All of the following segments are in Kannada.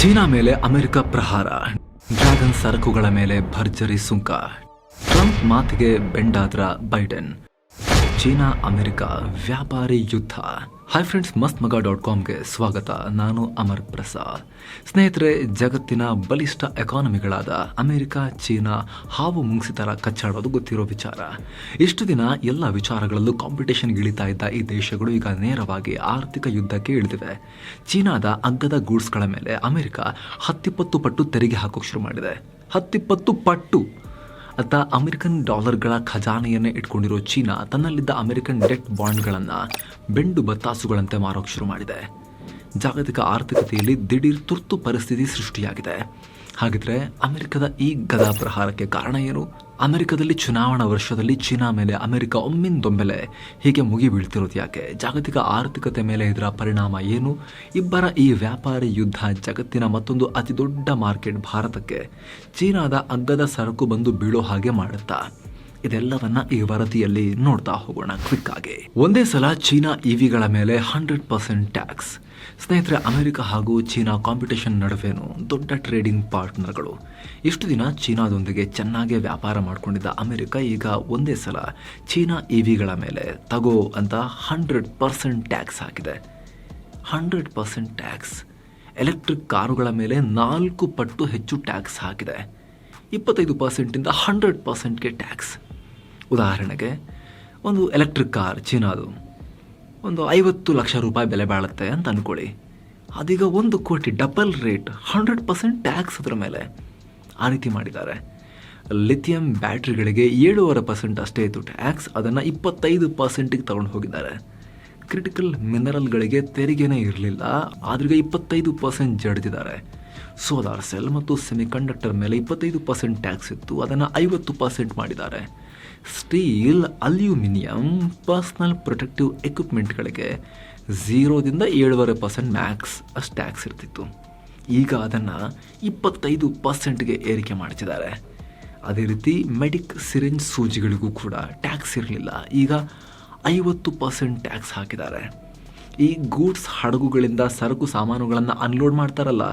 ಚೀನಾ ಮೇಲೆ ಅಮೆರಿಕ ಪ್ರಹಾರ. ಡ್ರ್ಯಾಗನ್ ಸರಕುಗಳ ಮೇಲೆ ಭರ್ಜರಿ ಸುಂಕ. ಟ್ರಂಪ್ ಮಾತಿಗೆ ಬೆಂಡಾದ್ರ ಬೈಡೆನ್. ಚೀನಾ ಅಮೆರಿಕ ವ್ಯಾಪಾರಿ ಯುದ್ಧ. ಹಾಯ್ ಫ್ರೆಂಡ್ಸ್ ಮಸ್ತ್ ಮಗ ಡಾಟ್ ಕಾಮ್ಗೆ ಸ್ವಾಗತ. ನಾನು ಅಮರ್ ಪ್ರಸಾದ್. ಸ್ನೇಹಿತರೆ, ಜಗತ್ತಿನ ಬಲಿಷ್ಠ ಎಕಾನಮಿಗಳಾದ ಅಮೆರಿಕ, ಚೀನಾ ಹಾವು ಮುಂಗಿಸಿತರ ಕಚ್ಚಾಡೋದು ಗೊತ್ತಿರೋ ವಿಚಾರ. ಇಷ್ಟು ದಿನ ಎಲ್ಲ ವಿಚಾರಗಳಲ್ಲೂ ಕಾಂಪಿಟೇಷನ್ ಇಳಿತಾ ಇದ್ದ ಈ ದೇಶಗಳು ಈಗ ನೇರವಾಗಿ ಆರ್ಥಿಕ ಯುದ್ಧಕ್ಕೆ ಇಳಿದಿವೆ. ಚೀನಾದ ಅಗ್ಗದ ಗೂಡ್ಸ್ಗಳ ಮೇಲೆ ಅಮೆರಿಕ ಹತ್ತಿಪ್ಪತ್ತು ಪಟ್ಟು ತೆರಿಗೆ ಹಾಕೋಕೆ ಶುರು ಮಾಡಿದೆ. ಹತ್ತಿಪ್ಪತ್ತು ಪಟ್ಟು! ಅತ್ತ ಅಮೆರಿಕನ್ ಡಾಲರ್ಗಳ ಖಜಾನೆಯನ್ನೇ ಇಟ್ಕೊಂಡಿರೋ ಚೀನಾ ತನ್ನಲ್ಲಿದ್ದ ಅಮೆರಿಕನ್ ಡೆಟ್ ಬಾಂಡ್ಗಳನ್ನು ಬೆಂಡು ಬತ್ತಾಸುಗಳಂತೆ ಮಾರೋಕೆ ಶುರು ಮಾಡಿದೆ. ಜಾಗತಿಕ ಆರ್ಥಿಕತೆಯಲ್ಲಿ ದಿಢೀರ್ ತುರ್ತು ಪರಿಸ್ಥಿತಿ ಸೃಷ್ಟಿಯಾಗಿದೆ. ಹಾಗಿದ್ರೆ ಅಮೆರಿಕದ ಈ ಗದಾ ಪ್ರಹಾರಕ್ಕೆ ಕಾರಣ ಏನು? ಅಮೆರಿಕದಲ್ಲಿ ಚುನಾವಣಾ ವರ್ಷದಲ್ಲಿ ಚೀನಾ ಮೇಲೆ ಅಮೆರಿಕ ಒಮ್ಮಿಂದೊಮ್ಮೆಲೆ ಹೀಗೆ ಮುಗಿ ಬೀಳ್ತಿರೋದು ಯಾಕೆ? ಜಾಗತಿಕ ಆರ್ಥಿಕತೆ ಮೇಲೆ ಇದರ ಪರಿಣಾಮ ಏನು? ಇಬ್ಬರ ಈ ವ್ಯಾಪಾರಿ ಯುದ್ಧ ಜಗತ್ತಿನ ಮತ್ತೊಂದು ಅತಿ ದೊಡ್ಡ ಮಾರ್ಕೆಟ್ ಭಾರತಕ್ಕೆ ಚೀನಾದ ಅಗ್ಗದ ಸರಕು ಬಂದು ಬೀಳೋ ಹಾಗೆ ಮಾಡುತ್ತಾ? ಇದೆಲ್ಲವನ್ನ ಈ ವರದಿಯಲ್ಲಿ ನೋಡ್ತಾ ಹೋಗೋಣ ಕ್ವಿಕ್ ಆಗಿ ಒಂದೇ ಸಲ ಚೀನಾ ಇವಿಗಳ ಮೇಲೆ ಹಂಡ್ರೆಡ್ ಪರ್ಸೆಂಟ್ ಟ್ಯಾಕ್ಸ್. ಸ್ನೇಹಿತರೆ, ಅಮೆರಿಕ ಹಾಗೂ ಚೀನಾ ಕಾಂಪಿಟೇಷನ್ ನಡುವೆನೂ ದೊಡ್ಡ ಟ್ರೇಡಿಂಗ್ ಪಾರ್ಟ್ನರ್ಗಳು ಇಷ್ಟು ದಿನ ಚೀನಾದೊಂದಿಗೆ ಚೆನ್ನಾಗಿ ವ್ಯಾಪಾರ ಮಾಡಿಕೊಂಡಿದ್ದ ಅಮೆರಿಕ ಈಗ ಒಂದೇ ಸಲ ಚೀನಾ ಇವಿಗಳ ಮೇಲೆ ತಗೋ ಅಂತ ಹಂಡ್ರೆಡ್ ಪರ್ಸೆಂಟ್ ಟ್ಯಾಕ್ಸ್ ಹಾಕಿದೆ. ಹಂಡ್ರೆಡ್ ಪರ್ಸೆಂಟ್ ಟ್ಯಾಕ್ಸ್ ಎಲೆಕ್ಟ್ರಿಕ್ ಕಾರುಗಳ ಮೇಲೆ ನಾಲ್ಕು ಪಟ್ಟು ಹೆಚ್ಚು ಟ್ಯಾಕ್ಸ್ ಹಾಕಿದೆ. ಇಪ್ಪತ್ತೈದು ಪರ್ಸೆಂಟಿಂದ ಹಂಡ್ರೆಡ್ ಪರ್ಸೆಂಟ್ಗೆ ಟ್ಯಾಕ್ಸ್ ಉದಾಹರಣೆಗೆ, ಒಂದು ಎಲೆಕ್ಟ್ರಿಕ್ ಕಾರ್ ಚೀನಾದು ಒಂದು ಐವತ್ತು ಲಕ್ಷ ರೂಪಾಯಿ ಬೆಲೆ ಬಾಳುತ್ತೆ ಅಂತ ಅಂದ್ಕೊಳ್ಳಿ ಅದೀಗ ಒಂದು ಕೋಟಿ double rate, hundred percent tax ಅದರ ಮೇಲೆ ಆ ರೀತಿ ಮಾಡಿದ್ದಾರೆ. ಲಿಥಿಯಂ ಬ್ಯಾಟ್ರಿಗಳಿಗೆ ಏಳುವರೆ ಪರ್ಸೆಂಟ್ ಅಷ್ಟೇ ಇತ್ತು ಟ್ಯಾಕ್ಸ್, ಅದನ್ನು ಇಪ್ಪತ್ತೈದು ಪರ್ಸೆಂಟಿಗೆ ತಗೊಂಡು ಹೋಗಿದ್ದಾರೆ. ಕ್ರಿಟಿಕಲ್ ಮಿನರಲ್ಗಳಿಗೆ ತೆರಿಗೆನೇ ಇರಲಿಲ್ಲ, ಆದ್ರಿಗೆ ಇಪ್ಪತ್ತೈದು ಪರ್ಸೆಂಟ್ ಜಡ್ದಿದ್ದಾರೆ. ಸೋಲಾರ್ ಸೆಲ್ ಮತ್ತು ಸೆಮಿಕಂಡಕ್ಟರ್ ಮೇಲೆ ಇಪ್ಪತ್ತೈದು ಪರ್ಸೆಂಟ್ ಟ್ಯಾಕ್ಸ್ ಇತ್ತು, ಅದನ್ನು ಐವತ್ತು ಪರ್ಸೆಂಟ್ ಮಾಡಿದ್ದಾರೆ. ಸ್ಟೀಲ್, ಅಲ್ಯೂಮಿನಿಯಂ, ಪರ್ಸ್ನಲ್ ಪ್ರೊಟೆಕ್ಟಿವ್ ಎಕ್ವಿಪ್ಮೆಂಟ್ಗಳಿಗೆ ಝೀರೋದಿಂದ ಏಳುವರೆ ಪರ್ಸೆಂಟ್ ಮ್ಯಾಕ್ಸ್ ಅಷ್ಟು ಟ್ಯಾಕ್ಸ್ ಇರ್ತಿತ್ತು. ಈಗ ಅದನ್ನು ಇಪ್ಪತ್ತೈದು ಪರ್ಸೆಂಟ್ಗೆ ಏರಿಕೆ ಮಾಡ್ತಿದ್ದಾರೆ. ಅದೇ ರೀತಿ ಮೆಡಿಕ್ ಸಿರಿಂಜ್ ಸೂಜಿಗಳಿಗೂ ಕೂಡ ಟ್ಯಾಕ್ಸ್ ಇರಲಿಲ್ಲ. ಈಗ ಐವತ್ತು ಪರ್ಸೆಂಟ್ ಟ್ಯಾಕ್ಸ್ ಹಾಕಿದ್ದಾರೆ. ಈ ಗೂಡ್ಸ್ ಹಡಗುಗಳಿಂದ ಸರಕು ಸಾಮಾನುಗಳನ್ನು ಅನ್ಲೋಡ್ ಮಾಡ್ತಾರಲ್ಲ,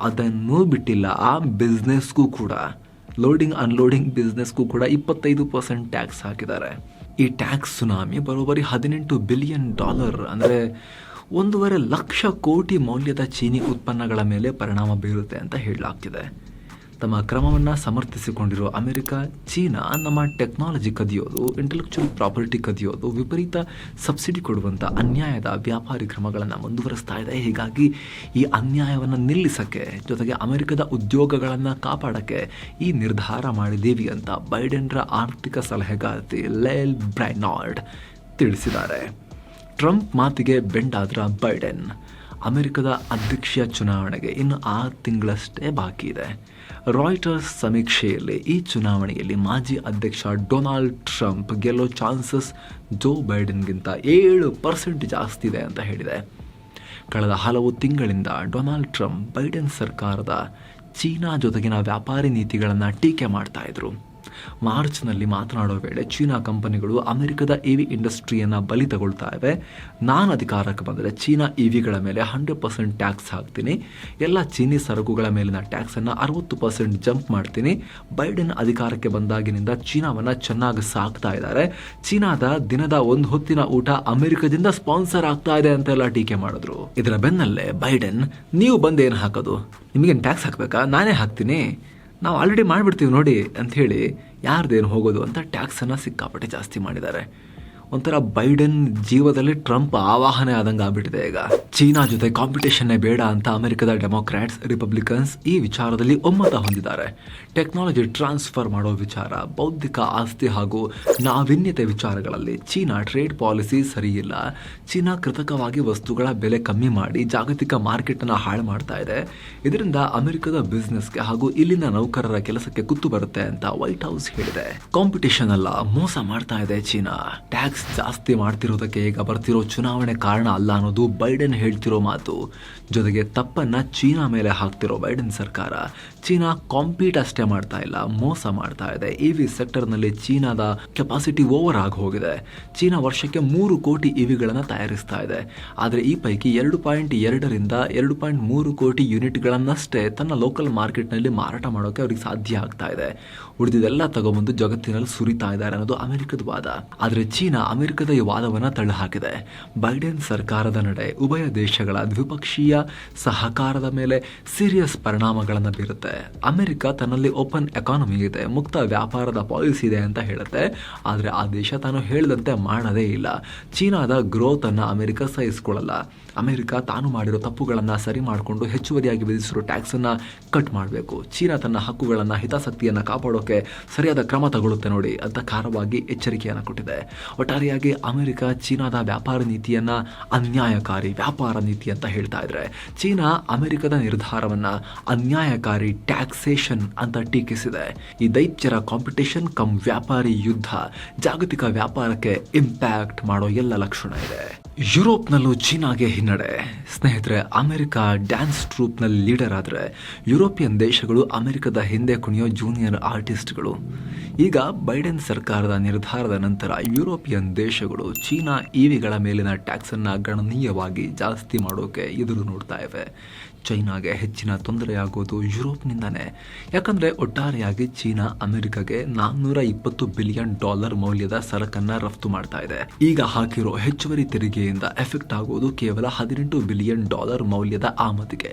ಅದನ್ನು ಬಿಟ್ಟಿಲ್ಲ. ಆ ಬಿಸ್ನೆಸ್ಗೂ ಕೂಡ. ಲೋಡಿಂಗ್ ಅನ್ಲೋಡಿಂಗ್ ಬಿಸ್ನೆಸ್ಗೂ ಕೂಡ ಇಪ್ಪತ್ತೈದು ಪರ್ಸೆಂಟ್ ಟ್ಯಾಕ್ಸ್ ಹಾಕಿದ್ದಾರೆ. ಈ ಟ್ಯಾಕ್ಸ್ ಸುನಾಮಿ ಬರೋಬ್ಬರಿ ಹದಿನೆಂಟು ಬಿಲಿಯನ್ ಡಾಲರ್ ಅಂದರೆ ಒಂದೂವರೆ ಲಕ್ಷ ಕೋಟಿ ಮೌಲ್ಯದ ಚೀನಿ ಉತ್ಪನ್ನಗಳ ಮೇಲೆ ಪರಿಣಾಮ ಬೀರುತ್ತೆ ಅಂತ ಹೇಳಲಾಗ್ತಿದೆ. ತಮ್ಮ ಕ್ರಮವನ್ನು ಸಮರ್ಥಿಸಿಕೊಂಡಿರೋ ಅಮೆರಿಕ, ಚೀನಾ, ನಮ್ಮ ಟೆಕ್ನಾಲಜಿ ಕದಿಯೋದು ಇಂಟೆಲೆಕ್ಚುಯಲ್ ಪ್ರಾಪರ್ಟಿ ಕದಿಯೋದು, ವಿಪರೀತ ಸಬ್ಸಿಡಿ ಕೊಡುವಂಥ ಅನ್ಯಾಯದ ವ್ಯಾಪಾರಿ ಕ್ರಮಗಳನ್ನು ಮುಂದುವರಿಸ್ತಾ ಇದೆ. ಹೀಗಾಗಿ ಈ ಅನ್ಯಾಯವನ್ನು ನಿಲ್ಲಿಸಕ್ಕೆ, ಜೊತೆಗೆ ಅಮೆರಿಕದ ಉದ್ಯೋಗಗಳನ್ನು ಕಾಪಾಡಕ್ಕೆ ಈ ನಿರ್ಧಾರ ಮಾಡಿದ್ದೀವಿ ಅಂತ ಬೈಡೆನ್ರ ಆರ್ಥಿಕ ಸಲಹೆಗಾರತಿ ಲೇಲ್ ಬ್ರೈನಾರ್ಡ್ ತಿಳಿಸಿದ್ದಾರೆ. ಟ್ರಂಪ್ ಮಾತಿಗೆ ಬೆಂಡಾದ್ರ ಬೈಡೆನ್. ಅಮೆರಿಕದ ಅಧ್ಯಕ್ಷೀಯ ಚುನಾವಣೆಗೆ ಇನ್ನು ಆರು ತಿಂಗಳಷ್ಟೇ ಬಾಕಿ ಇದೆ. ರಾಯ್ಟರ್ಸ್ ಸಮೀಕ್ಷೆಯಲ್ಲಿ ಈ ಚುನಾವಣೆಯಲ್ಲಿ ಮಾಜಿ ಅಧ್ಯಕ್ಷ ಡೊನಾಲ್ಡ್ ಟ್ರಂಪ್ ಗೆಲ್ಲೋ ಚಾನ್ಸಸ್ ಜೋ ಬೈಡನ್ಗಿಂತ ಏಳು ಪರ್ಸೆಂಟ್ ಜಾಸ್ತಿ ಇದೆ ಅಂತ ಹೇಳಿದೆ. ಕಳೆದ ಹಲವು ತಿಂಗಳಿಂದ ಡೊನಾಲ್ಡ್ ಟ್ರಂಪ್ ಬೈಡನ್ ಸರ್ಕಾರದ ಚೀನಾ ಜೊತೆಗಿನ ವ್ಯಾಪಾರಿ ನೀತಿಗಳನ್ನು ಟೀಕೆ ಮಾಡ್ತಾ ಇದ್ರು. ಮಾರ್ಚ್ನಲ್ಲಿ ಮಾತನಾಡೋ ವೇಳೆ ಚೀನಾ ಕಂಪನಿಗಳು ಅಮೆರಿಕದ ಇವಿ ಇಂಡಸ್ಟ್ರಿಯನ್ನು ಬಲಿ ತಗೊಳ್ತಾ ಇವೆ. ನಾನು ಅಧಿಕಾರಕ್ಕೆ ಬಂದರೆ ಚೀನಾ ಇವಿಗಳ ಮೇಲೆ ಹಂಡ್ರೆಡ್ ಪರ್ಸೆಂಟ್ ಟ್ಯಾಕ್ಸ್ ಹಾಕ್ತೀನಿ. ಎಲ್ಲ ಚೀನಿ ಸರಕುಗಳ ಮೇಲಿನ ಟ್ಯಾಕ್ಸನ್ನು ಅರವತ್ತು ಪರ್ಸೆಂಟ್ ಜಂಪ್ ಮಾಡ್ತೀನಿ. ಬೈಡನ್ ಅಧಿಕಾರಕ್ಕೆ ಬಂದಾಗಿನಿಂದ ಚೀನಾವನ್ನು ಚೆನ್ನಾಗಿ ಸಾಕ್ತಾ ಇದ್ದಾರೆ. ಚೀನಾದ ದಿನದ ಒಂದು ಹೊತ್ತಿನ ಊಟ ಅಮೆರಿಕದಿಂದ ಸ್ಪಾನ್ಸರ್ ಆಗ್ತಾ ಇದೆ ಅಂತೆಲ್ಲ ಟೀಕೆ ಮಾಡಿದ್ರು. ಇದರ ಬೆನ್ನಲ್ಲೇ ಬೈಡೆನ್, ನೀವು ಬಂದು ಏನು ಹಾಕೋದು? ನಿಮಗೇನು ಟ್ಯಾಕ್ಸ್ ಹಾಕಬೇಕಾ? ನಾನೇ ಹಾಕ್ತೀನಿ. ನಾವು ಆಲ್ರೆಡಿ ಮಾಡಿಬಿಡ್ತೀವಿ ನೋಡಿ ಅಂಥೇಳಿ ಯಾರ್ದೇನು ಹೋಗೋದು ಅಂತ ಟ್ಯಾಕ್ಸನ್ನು ಸಿಕ್ಕಾಪಟ್ಟೆ ಜಾಸ್ತಿ ಮಾಡಿದ್ದಾರೆ. ಒಂಥರ ಬೈಡನ್ ಜೀವದಲ್ಲಿ ಟ್ರಂಪ್ ಆವಾಹನೆ ಆದಂಗೆ ಆಗ್ಬಿಟ್ಟಿದೆ ಈಗ. ಚೀನಾ ಜೊತೆ ಕಾಂಪಿಟೇಷನ್ನೇ ಬೇಡ ಅಂತ ಅಮೆರಿಕದ ಡೆಮೊಕ್ರಾಟ್ಸ್ ರಿಪಬ್ಲಿಕನ್ಸ್ ಈ ವಿಚಾರದಲ್ಲಿ ಒಮ್ಮತ ಹೊಂದಿದ್ದಾರೆ. ಟೆಕ್ನಾಲಜಿ ಟ್ರಾನ್ಸ್ಫರ್ ಮಾಡೋ ವಿಚಾರ, ಬೌದ್ಧಿಕ ಆಸ್ತಿ ಹಾಗೂ ನಾವೀನ್ಯತೆ ವಿಚಾರಗಳಲ್ಲಿ ಚೀನಾ ಟ್ರೇಡ್ ಪಾಲಿಸಿ ಸರಿಯಿಲ್ಲ ಚೀನಾ ಕೃತಕವಾಗಿ ವಸ್ತುಗಳ ಬೆಲೆ ಕಮ್ಮಿ ಮಾಡಿ ಜಾಗತಿಕ ಮಾರ್ಕೆಟನ್ನು ಹಾಳು ಮಾಡ್ತಾ ಇದೆ. ಇದರಿಂದ ಅಮೆರಿಕದ ಬಿಸ್ನೆಸ್ಗೆ ಹಾಗೂ ಇಲ್ಲಿನ ನೌಕರರ ಕೆಲಸಕ್ಕೆ ಕುತ್ತು ಬರುತ್ತೆ ಅಂತ ವೈಟ್ ಹೌಸ್ ಹೇಳಿದೆ. ಕಾಂಪಿಟೇಷನ್ ಅಲ್ಲ, ಮೋಸ ಮಾಡ್ತಾ ಇದೆ ಚೀನಾ. ಟ್ಯಾಕ್ಸ್ ಜಾಸ್ತಿ ಮಾಡ್ತಿರೋದಕ್ಕೆ ಈಗ ಬರ್ತಿರೋ ಚುನಾವಣೆ ಕಾರಣ ಅಲ್ಲ ಅನ್ನೋದು ಬೈಡನ್ ಹೇಳ್ತಿರೋ ಮಾತು. ಜೊತೆಗೆ ತಪ್ಪನ್ನ ಚೀನಾ ಮೇಲೆ ಹಾಕ್ತಿರೋ ಬೈಡನ್ ಸರ್ಕಾರ. ಚೀನಾ ಕಾಂಪೀಟ್ ಅಷ್ಟೇ ಮಾಡ್ತಾ ಇಲ್ಲ, ಮೋಸ ಮಾಡ್ತಾ ಇದೆ. ಇ ವಿ ಸೆಕ್ಟರ್ನಲ್ಲಿ ಚೀನಾದ ಕೆಪಾಸಿಟಿ ಓವರ್ ಆಗಿ ಹೋಗಿದೆ. ಚೀನಾ ವರ್ಷಕ್ಕೆ ಮೂರು ಕೋಟಿ ಇವಿಗಳನ್ನು ತಯಾರಿಸ್ತಾ ಇದೆ. ಆದರೆ ಈ ಪೈಕಿ ಎರಡು ಪಾಯಿಂಟ್ ಎರಡರಿಂದ ಎರಡು ಪಾಯಿಂಟ್ ಮೂರು ಕೋಟಿ ಯೂನಿಟ್ಗಳನ್ನಷ್ಟೇ ತನ್ನ ಲೋಕಲ್ ಮಾರ್ಕೆಟ್ನಲ್ಲಿ ಮಾರಾಟ ಮಾಡೋಕೆ ಅವ್ರಿಗೆ ಸಾಧ್ಯ ಆಗ್ತಾ ಇದೆ. ಉಳಿದಿದೆಲ್ಲ ತಗೊಂಬಂದು ಜಗತ್ತಿನಲ್ಲಿ ಸುರಿತಾ ಇದ್ದಾರೆ ಅನ್ನೋದು ಅಮೆರಿಕದ ವಾದ. ಆದರೆ ಚೀನಾ ಅಮೆರಿಕದ ಈ ವಾದವನ್ನು ತಳ್ಳಿಹಾಕಿದೆ. ಬೈಡೆನ್ ಸರ್ಕಾರದ ನಡೆ ಉಭಯ ದೇಶಗಳ ದ್ವಿಪಕ್ಷೀಯ ಸಹಕಾರದ ಮೇಲೆ ಸೀರಿಯಸ್ ಪರಿಣಾಮಗಳನ್ನು ಬೀರುತ್ತೆ. ಅಮೆರಿಕ ತನ್ನಲ್ಲಿ ಓಪನ್ ಎಕಾನಮಿ ಇದೆ, ಮುಕ್ತ ವ್ಯಾಪಾರದ ಪಾಲಿಸಿ ಇದೆ ಅಂತ ಹೇಳುತ್ತೆ. ಆದರೆ ಆ ದೇಶ ತಾನು ಹೇಳಿದಂತೆ ಮಾಡದೇ ಇಲ್ಲ. ಚೀನಾದ ಗ್ರೋತ್ ಅನ್ನ ಅಮೆರಿಕ ಸಹಿಸಿಕೊಳ್ಳಲ್ಲ. ಅಮೆರಿಕ ತಾನು ಮಾಡಿರೋ ತಪ್ಪುಗಳನ್ನು ಸರಿ ಮಾಡಿಕೊಂಡು ಹೆಚ್ಚುವರಿಯಾಗಿ ವಿಧಿಸಿರೋ ಟ್ಯಾಕ್ಸ್ ಅನ್ನ ಕಟ್ ಮಾಡಬೇಕು. ಚೀನಾ ತನ್ನ ಹಕ್ಕುಗಳನ್ನು, ಹಿತಾಸಕ್ತಿಯನ್ನು ಕಾಪಾಡೋಕೆ ಸರಿಯಾದ ಕ್ರಮ ತಗೊಳ್ಳುತ್ತೆ ನೋಡಿ ಅಂತ ಖಾರವಾಗಿ ಎಚ್ಚರಿಕೆಯನ್ನು ಕೊಟ್ಟಿದೆ. ಒಟ್ಟಾರೆಯಾಗಿ ಅಮೆರಿಕ ಚೀನಾದ ವ್ಯಾಪಾರ ನೀತಿಯನ್ನು ಅನ್ಯಾಯಕಾರಿ ವ್ಯಾಪಾರ ನೀತಿ ಅಂತ ಹೇಳ್ತಾ ಇದ್ರೆ, ಚೀನಾ ಅಮೆರಿಕದ ನಿರ್ಧಾರವನ್ನು ಅನ್ಯಾಯಕಾರಿ ಟ್ಯಾಕ್ಸೇಷನ್ ಅಂತ ಟೀಕಿಸಿದೆ. ಈ ದೈತ್ಯರ ಕಾಂಪಿಟೇಷನ್ ಕಮ್ ವ್ಯಾಪಾರಿ ಯುದ್ಧ, ಜಾಗತಿಕ ವ್ಯಾಪಾರಕ್ಕೆ ಇಂಪ್ಯಾಕ್ಟ್ ಮಾಡೋ ಎಲ್ಲ ಲಕ್ಷಣ ಇದೆ. ಯುರೋಪ್ನಲ್ಲೂ ಚೀನಾಗೆ ಹಿನ್ನಡೆ. ಸ್ನೇಹಿತರೆ, ಅಮೆರಿಕ ಡ್ಯಾನ್ಸ್ ಟ್ರೂಪ್ನಲ್ಲಿ ಲೀಡರ್ ಆದರೆ ಯುರೋಪಿಯನ್ ದೇಶಗಳು ಅಮೆರಿಕದ ಹಿಂದೆ ಕುಣಿಯೋ ಜೂನಿಯರ್ ಆರ್ಟಿಸ್ಟ್ಗಳು. ಈಗ ಬೈಡೆನ್ ಸರ್ಕಾರದ ನಿರ್ಧಾರದ ನಂತರ ಯುರೋಪಿಯನ್ ದೇಶಗಳು ಚೀನಾ ಇವಿಗಳ ಮೇಲಿನ ಟ್ಯಾಕ್ಸನ್ನು ಗಣನೀಯವಾಗಿ ಜಾಸ್ತಿ ಮಾಡೋಕೆ ಎದುರು ನೋಡ್ತಾ ಇವೆ. ಚೈನಾಗೆ ಹೆಚ್ಚಿನ ತೊಂದರೆಯಾಗೋದು ಯುರೋಪ್ನಿಂದನೇ. ಯಾಕಂದರೆ ಒಟ್ಟಾರೆಯಾಗಿ ಚೀನಾ ಅಮೆರಿಕಗೆ ನಾನ್ನೂರ ಇಪ್ಪತ್ತು ಬಿಲಿಯನ್ ಡಾಲರ್ ಮೌಲ್ಯದ ಸರಕನ್ನ ರಫ್ತು ಮಾಡ್ತಾ ಇದೆ. ಈಗ ಹಾಕಿರೋ ಹೆಚ್ಚುವರಿ ತೆರಿಗೆಯಿಂದ ಎಫೆಕ್ಟ್ ಆಗೋದು ಕೇವಲ ಹದಿನೆಂಟು ಬಿಲಿಯನ್ ಡಾಲರ್ ಮೌಲ್ಯದ ಆಮದಿಗೆ,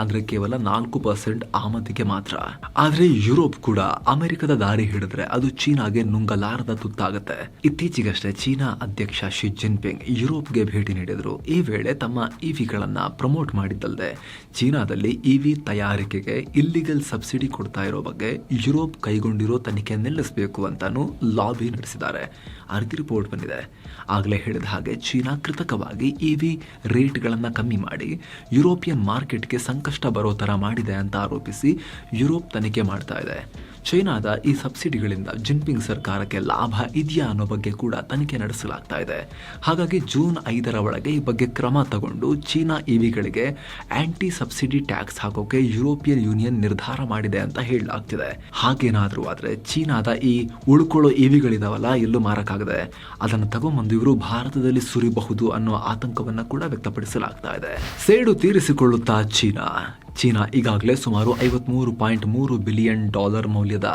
ಅಂದರೆ ಕೇವಲ ನಾಲ್ಕು ಪರ್ಸೆಂಟ್ ಆಮದಿಗೆ ಮಾತ್ರ. ಆದರೆ ಯುರೋಪ್ ಕೂಡ ಅಮೆರಿಕದ ದಾರಿ ಹಿಡಿದ್ರೆ ಅದು ಚೀನಾಗೆ ನುಂಗಲಾರದ ತುತ್ತಾಗುತ್ತೆ. ಇತ್ತೀಚೆಗಷ್ಟೇ ಚೀನಾ ಅಧ್ಯಕ್ಷ ಶಿ ಜಿನ್ಪಿಂಗ್ ಯುರೋಪ್ಗೆ ಭೇಟಿ ನೀಡಿದ್ರು. ಈ ವೇಳೆ ತಮ್ಮ ಇವಿಗಳನ್ನ ಪ್ರಮೋಟ್ ಮಾಡಿದ್ದಲ್ಲದೆ ಚೀನಾದಲ್ಲಿ ಇವಿ ತಯಾರಿಕೆಗೆ ಇಲ್ಲಿಗಲ್ ಸಬ್ಸಿಡಿ ಕೊಡ್ತಾ ಇರೋ ಬಗ್ಗೆ ಯುರೋಪ್ ಕೈಗೊಂಡಿರೋ ತನಿಖೆ ನಿಲ್ಲಿಸಬೇಕು ಅಂತಾನು ಲಾಬಿ ನಡೆಸಿದ್ದಾರೆ. ಅರ್ಧಿ ರಿಪೋರ್ಟ್ ಬಂದಿದೆ. ಆಗಲೇ ಹೇಳಿದ ಹಾಗೆ ಚೀನಾ ಕೃತಕವಾಗಿ ಇ ವಿ ರೇಟ್ಗಳನ್ನು ಕಮ್ಮಿ ಮಾಡಿ, ಯುರೋಪಿಯನ್ ಮಾರ್ಕೆಟ್ಗೆ ಸಂಕಷ್ಟ ಬರೋ ಥರ ಮಾಡಿದೆ ಅಂತ ಆರೋಪಿಸಿ ಯುರೋಪ್ ತನಿಖೆ ಮಾಡ್ತಾ ಇದೆ. ಚೈನಾದ ಈ ಸಬ್ಸಿಡಿಗಳಿಂದ ಜಿನ್ಪಿಂಗ್ ಸರ್ಕಾರಕ್ಕೆ ಲಾಭ ಇದೆಯಾ ಅನ್ನೋ ಬಗ್ಗೆ ಕೂಡ ತನಿಖೆ ನಡೆಸಲಾಗ್ತಾ ಇದೆ. ಹಾಗಾಗಿ ಜೂನ್ ಐದರ ಒಳಗೆ ಈ ಬಗ್ಗೆ ಕ್ರಮ ತಗೊಂಡು ಚೀನಾ ಇವಿಗಳಿಗೆ ಆಂಟಿ ಸಬ್ಸಿಡಿ ಟ್ಯಾಕ್ಸ್ ಹಾಕೋಕೆ ಯುರೋಪಿಯನ್ ಯೂನಿಯನ್ ನಿರ್ಧಾರ ಮಾಡಿದೆ ಅಂತ ಹೇಳಲಾಗ್ತಿದೆ. ಹಾಗೇನಾದರೂ ಆದರೆ ಚೀನಾದ ಈ ಉಳ್ಕೊಳ್ಳೋ ಇವಿಗಳಿದಾವಲ್ಲ ಎಲ್ಲೂ ಮಾರಕ್ಕಾಗದೆ, ಅದನ್ನು ತಗೊಂಬಂದು ಇವರು ಭಾರತದಲ್ಲಿ ಸುರಿಬಹುದು ಅನ್ನೋ ಆತಂಕವನ್ನು ಕೂಡ ವ್ಯಕ್ತಪಡಿಸಲಾಗ್ತಾ ಇದೆ. ಸೇಡು ತೀರಿಸಿಕೊಳ್ಳುತ್ತಾ ಚೀನಾ. ಚೀನಾ ಈಗಾಗಲೇ ಸುಮಾರು ಐವತ್ಮೂರು ಪಾಯಿಂಟ್ ಮೂರು ಬಿಲಿಯನ್ ಡಾಲರ್ ಮೌಲ್ಯದ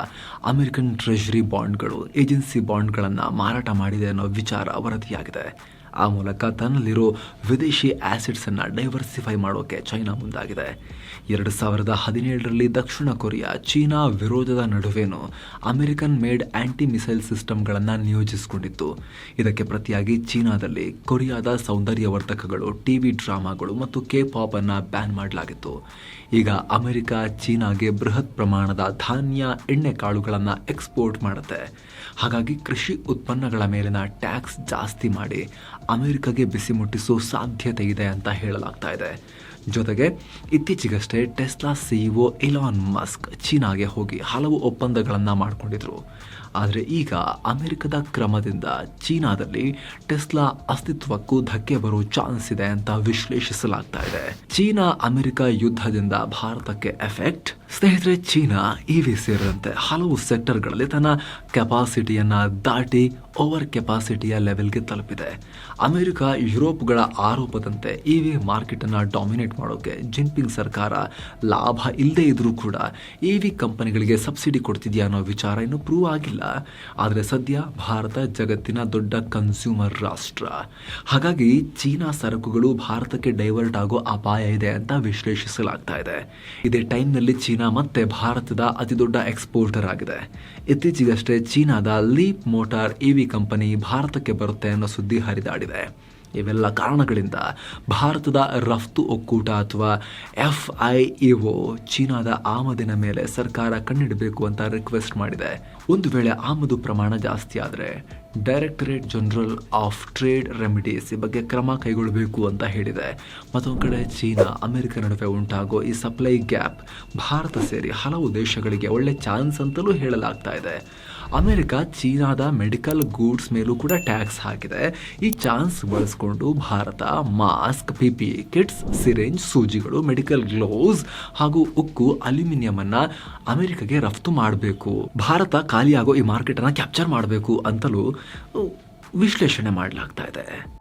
ಅಮೆರಿಕನ್ ಟ್ರೆಷರಿ ಬಾಂಡ್ಗಳು, ಏಜೆನ್ಸಿ ಬಾಂಡ್ಗಳನ್ನು ಮಾರಾಟ ಮಾಡಿದೆ ಅನ್ನೋ ವಿಚಾರ ವರದಿಯಾಗಿದೆ. ಆ ಮೂಲಕ ತನ್ನಲ್ಲಿರೋ ವಿದೇಶಿ ಆ್ಯಸಿಡ್ಸನ್ನು ಡೈವರ್ಸಿಫೈ ಮಾಡೋಕೆ ಚೈನಾ ಮುಂದಾಗಿದೆ. ಎರಡು ಸಾವಿರದ ಹದಿನೇಳರಲ್ಲಿ ದಕ್ಷಿಣ ಕೊರಿಯಾ, ಚೀನಾ ವಿರೋಧದ ನಡುವೆನೂ ಅಮೆರಿಕನ್ ಮೇಡ್ ಆ್ಯಂಟಿ ಮಿಸೈಲ್ ಸಿಸ್ಟಮ್ಗಳನ್ನು ನಿಯೋಜಿಸಿಕೊಂಡಿತ್ತು. ಇದಕ್ಕೆ ಪ್ರತಿಯಾಗಿ ಚೀನಾದಲ್ಲಿ ಕೊರಿಯಾದ ಸೌಂದರ್ಯವರ್ಧಕಗಳು ಟಿವಿ ಡ್ರಾಮಾಗಳು ಮತ್ತು ಕೆ ಪಾಪ್ ಬ್ಯಾನ್ ಮಾಡಲಾಗಿತ್ತು. ಈಗ ಅಮೆರಿಕ ಚೀನಾಗೆ ಬೃಹತ್ ಪ್ರಮಾಣದ ಧಾನ್ಯ, ಎಣ್ಣೆ ಕಾಳುಗಳನ್ನು ಎಕ್ಸ್ಪೋರ್ಟ್ ಮಾಡುತ್ತೆ. ಹಾಗಾಗಿ ಕೃಷಿ ಉತ್ಪನ್ನಗಳ ಮೇಲಿನ ಟ್ಯಾಕ್ಸ್ ಜಾಸ್ತಿ ಮಾಡಿ ಅಮೆರಿಕಗೆ ಬಿಸಿ ಮುಟ್ಟಿಸೋ ಸಾಧ್ಯತೆ ಇದೆ ಅಂತ ಹೇಳಲಾಗ್ತಾ ಇದೆ. ಜೊತೆಗೆ ಇತ್ತೀಚೆಗಷ್ಟೇ ಟೆಸ್ಲಾ ಸಿಇಒ ಇಲಾನ್ ಮಸ್ಕ್ ಚೀನಾಗೆ ಹೋಗಿ ಹಲವು ಒಪ್ಪಂದಗಳನ್ನು ಮಾಡಿಕೊಂಡಿದ್ರು. ಆದರೆ ಈಗ ಅಮೆರಿಕದ ಕ್ರಮದಿಂದ ಚೀನಾದಲ್ಲಿ ಟೆಸ್ಲಾ ಅಸ್ತಿತ್ವಕ್ಕೂ ಧಕ್ಕೆ ಬರೋ ಚಾನ್ಸ್ ಇದೆ ಅಂತ ವಿಶ್ಲೇಷಿಸಲಾಗ್ತಾ ಇದೆ. ಚೀನಾ ಅಮೆರಿಕ ಯುದ್ಧದಿಂದ ಭಾರತಕ್ಕೆ ಎಫೆಕ್ಟ್. ಸ್ನೇಹಿತರೆ, ಚೀನಾ ಇವಿ ಸೇರಿದಂತೆ ಹಲವು ಸೆಕ್ಟರ್ಗಳಲ್ಲಿ ತನ್ನ ಕೆಪಾಸಿಟಿಯನ್ನು ದಾಟಿ ಓವರ್ ಕೆಪಾಸಿಟಿಯ ಲೆವೆಲ್ಗೆ ತಲುಪಿದೆ. ಅಮೆರಿಕ ಯುರೋಪ್ಗಳ ಆರೋಪದಂತೆ ಇವಿ ಮಾರ್ಕೆಟ್ ಅನ್ನ ಡಾಮಿನೇಟ್ ಮಾಡೋಕೆ ಜಿನ್ಪಿಂಗ್ ಸರ್ಕಾರ ಲಾಭ ಇಲ್ಲದೇ ಇದ್ರೂ ಕೂಡ ಇವಿ ಕಂಪನಿಗಳಿಗೆ ಸಬ್ಸಿಡಿ ಕೊಡ್ತಿದೆಯಾ ಅನ್ನೋ ವಿಚಾರ ಇನ್ನೂ ಪ್ರೂವ್ ಆಗಿಲ್ಲ. ಆದರೆ ಸದ್ಯ ಭಾರತ ಜಗತ್ತಿನ ದೊಡ್ಡ ಕನ್ಸ್ಯೂಮರ್ ರಾಷ್ಟ್ರ. ಹಾಗಾಗಿ ಚೀನಾ ಸರಕುಗಳು ಭಾರತಕ್ಕೆ ಡೈವರ್ಟ್ ಆಗೋ ಅಪಾಯ ಇದೆ ಅಂತ ವಿಶ್ಲೇಷಿಸಲಾಗ್ತಾ ಇದೆ. ಇದೇ ಟೈಮ್ನಲ್ಲಿ ಚೀನಾ ಮತ್ತೆ ಭಾರತದ ಅತಿದೊಡ್ಡ ಎಕ್ಸ್ಪೋರ್ಟರ್ ಆಗಿದೆ. ಇತ್ತೀಚೆಗಷ್ಟೇ ಚೀನಾದ ಲೀಪ್ ಮೋಟಾರ್ ಇವಿ ಕಂಪನಿ ಭಾರತಕ್ಕೆ ಬರುತ್ತೆ ಅನ್ನೋ ಸುದ್ದಿ ಹರಿದಾಡಿದೆ. ಇವೆಲ್ಲ ಕಾರಣಗಳಿಂದ ಭಾರತದ ರಫ್ತು ಒಕ್ಕೂಟ ಅಥವಾ ಎಫ್ ಐ ಇಒ ಚೀನಾದ ಆಮದಿನ ಮೇಲೆ ಸರ್ಕಾರ ಕಣ್ಣಿಡಬೇಕು ಅಂತ ರಿಕ್ವೆಸ್ಟ್ ಮಾಡಿದೆ. ಒಂದು ವೇಳೆ ಆಮದು ಪ್ರಮಾಣ ಜಾಸ್ತಿ ಆದರೆ Directorate General of Trade Remedies ಈ ಬಗ್ಗೆ ಕ್ರಮ ಕೈಗೊಳ್ಳಬೇಕು ಅಂತ ಹೇಳಿದೆ. ಮತ್ತೊಂದು ಕಡೆ ಚೀನಾ, ಅಮೆರಿಕ ನಡುವೆ ಉಂಟಾಗೋ ಈ ಸಪ್ಲೈ ಗ್ಯಾಪ್ ಭಾರತ ಸೇರಿ ಹಲವು ದೇಶಗಳಿಗೆ ಒಳ್ಳೆ ಚಾನ್ಸ್ ಅಂತಲೂ ಹೇಳಲಾಗ್ತಾ ಇದೆ. ಅಮೆರಿಕ, ಚೀನಾದ ಮೆಡಿಕಲ್ ಗೂಡ್ಸ್ ಮೇಲೂ ಕೂಡ ಟ್ಯಾಕ್ಸ್ ಹಾಕಿದೆ. ಈ ಚಾನ್ಸ್ ಬಳಸ್ಕೊಂಡು Bharat, mask P P kits, syringe, ಸೂಜಿಗಳು, medical gloves ಹಾಗೂ ಉಕ್ಕು ಅಲ್ಯೂಮಿನಿಯಂ ಅನ್ನ ಅಮೆರಿಕಗೆ ರಫ್ತು ಮಾಡಬೇಕು. ಭಾರತ ಖಾಲಿಯಾಗೋ ಈ ಮಾರ್ಕೆಟ್ ಅನ್ನ ಕ್ಯಾಪ್ಚರ್ ಮಾಡಬೇಕು ಅಂತಲೂ ವಿಶ್ಲೇಷಣೆ ಮಾಡಲಾಗ್ತಾ ಇದೆ.